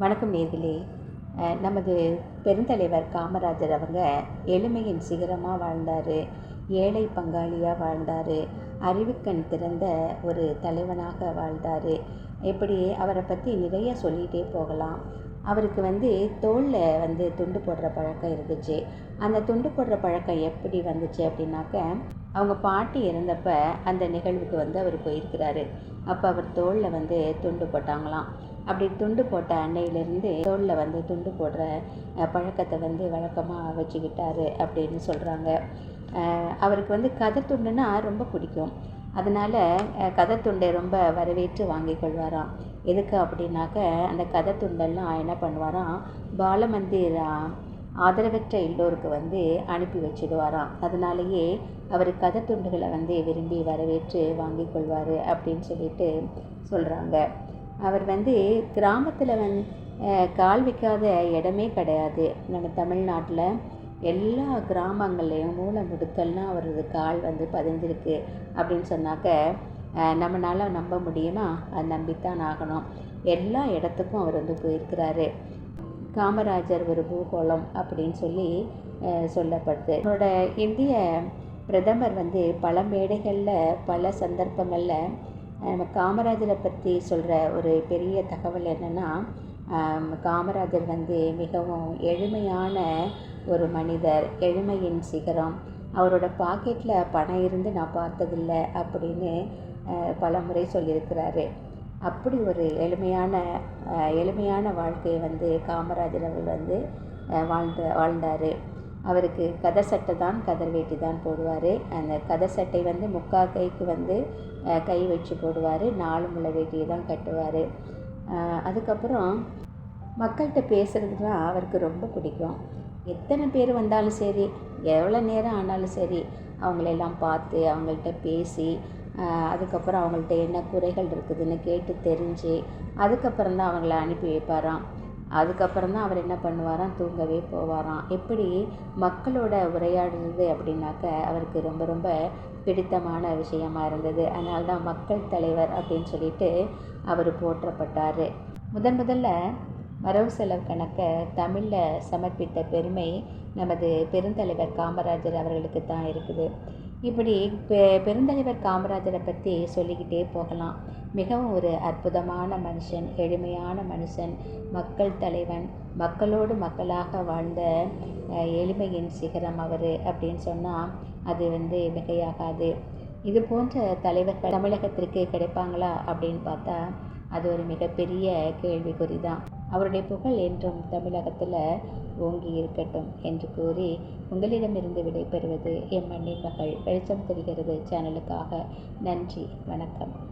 வணக்கம் நேர்களே. நமது பெருந்தலைவர் காமராஜர் அவங்க எளிமையின் சிகரமாக வாழ்ந்தார் ஏழை பங்காளியாக வாழ்ந்தார் அறிவுக்கண் திறந்த ஒரு தலைவனாக வாழ்ந்தார். இப்படி அவரை பற்றி நிறைய சொல்லிகிட்டே போகலாம். அவருக்கு வந்து தோளில் வந்து துண்டு போடுற பழக்கம் இருந்துச்சு. அந்த துண்டு போடுற பழக்கம் எப்படி வந்துச்சு அப்படின்னாக்க அவங்க பாட்டி இறந்தப்ப அந்த நிகழ்வுக்கு வந்து அவர் போயிருக்கிறாரு. அப்போ அவர் தோளில் வந்து துண்டு போட்டாங்களாம். அப்படி துண்டு போட்ட அன்னையிலேருந்து தோளில் வந்து துண்டு போடுற பழக்கத்தை வந்து வழக்கமாக வச்சுக்கிட்டாரு அப்படின்னு சொல்கிறாங்க அவருக்கு வந்து கதை துண்டுனா ரொம்ப பிடிக்கும். அதனால் கதை துண்டை ரொம்ப வரவேற்று வாங்கி கொள்வாராம். எதுக்கு அப்படின்னாக்க அந்த கதை துண்டெல்லாம் என்ன பண்ணுவாராம் பாலமந்திர் ஆதரவற்ற எல்லோருக்கு வந்து அனுப்பி வச்சிடுவாராம். அதனாலேயே அவர் கதை துண்டுகளை வந்து விரும்பி வரவேற்று வாங்கி கொள்வார் அப்படின்னு சொல்லிட்டு சொல்கிறாங்க அவர் வந்து கிராமத்தில் வந் கால் வைக்காத இடமே கிடையாது. நம்ம தமிழ்நாட்டில் எல்லா கிராமங்கள்லேயும் மூளை முடுக்கெல்லாம் அவரது கால் வந்து பதிஞ்சிருக்கு அப்படின்னு சொன்னாக்க நம்மளால் நம்ப முடியுமா? அது நம்பித்தான் ஆகணும். எல்லா இடத்துக்கும் அவர் வந்து போயிருக்கிறாரு. காமராஜர் ஒரு பூகோளம் அப்படின்னு சொல்லி சொல்லப்படுது. அவரோட இந்திய பிரதமர் வந்து பல மேடைகளில் பல சந்தர்ப்பங்களில் நம்ம காமராஜரை பற்றி சொல்கிற ஒரு பெரிய தகவல் என்னென்னா காமராஜர் வந்து மிகவும் எளிமையான ஒரு மனிதர் எளிமையின் சிகரம். அவரோட பாக்கெட்டில் பணம் இருந்து நான் பார்த்ததில்ல அப்படின்னு பல முறை சொல்லியிருக்கிறாரு. அப்படி ஒரு எளிமையான எளிமையான வாழ்க்கையை வந்து காமராஜர் அவர் வந்து வாழ்ந்த வாழ்ந்தார். அவருக்கு கதர் சட்டை தான் கதர் வேட்டி தான் போடுவார். அந்த கதர் சட்டை வந்து முக்கா கைக்கு வந்து கை வச்சு போடுவார். நாலு முளை வேட்டியை தான் கட்டுவார். அதுக்கப்புறம் மக்கள்கிட்ட பேசுகிறதுனா அவருக்கு ரொம்ப பிடிக்கும். எத்தனை பேர் வந்தாலும் சரி எவ்வளோ நேரம் ஆனாலும் சரி அவங்களெல்லாம் பார்த்து அவங்கள்ட்ட பேசி அதுக்கப்புறம் அவங்கள்ட்ட என்ன குறைகள் இருக்குதுன்னு கேட்டு தெரிஞ்சு அதுக்கப்புறம் தான் அவங்கள அனுப்பி வைப்பாராம். அதுக்கப்புறம் தான் அவர் என்ன பண்ணுவாராம்? தூங்கவே போவாராம். எப்படி மக்களோட உரையாடுறது அப்படின்னாக்க அவருக்கு ரொம்ப ரொம்ப பிடித்தமான விஷயமா இருந்தது. அதனால தான் மக்கள் தலைவர் அப்படின்னு சொல்லிட்டு அவர் போற்றப்பட்டார். முதன் முதல்ல வரவு செலவு கணக்கை தமிழில் சமர்ப்பித்த பெருமை நமது பெருந்தலைவர் காமராஜர் அவர்களுக்கு தான் இருக்குது. இப்படி பெ பெருந்தலைவர் காமராஜரை பற்றி சொல்லிக்கிட்டே போகலாம். மிகவும் ஒரு அற்புதமான மனுஷன் எளிமையான மனுஷன் மக்கள் தலைவன் மக்களோடு மக்களாக வாழ்ந்த எளிமையின் சிகரம் அவர் அப்படின்னு சொன்னால் அது வந்து மிகையாகாது. இது போன்ற தலைவர்கள் தமிழகத்திற்கு கிடைப்பாங்களா அப்படின்னு பார்த்தா அது ஒரு மிகப்பெரிய கேள்விக்குறி தான் அவருடைய புகழ் என்றும் தமிழகத்தில் ஓங்கி இருக்கட்டும் என்று கூறி உங்களிடமிருந்து விடைபெறுவது எம் மண்ணின் மகள் வெளிச்சம் தெரிகிறது சேனலுக்காக. நன்றி வணக்கம்.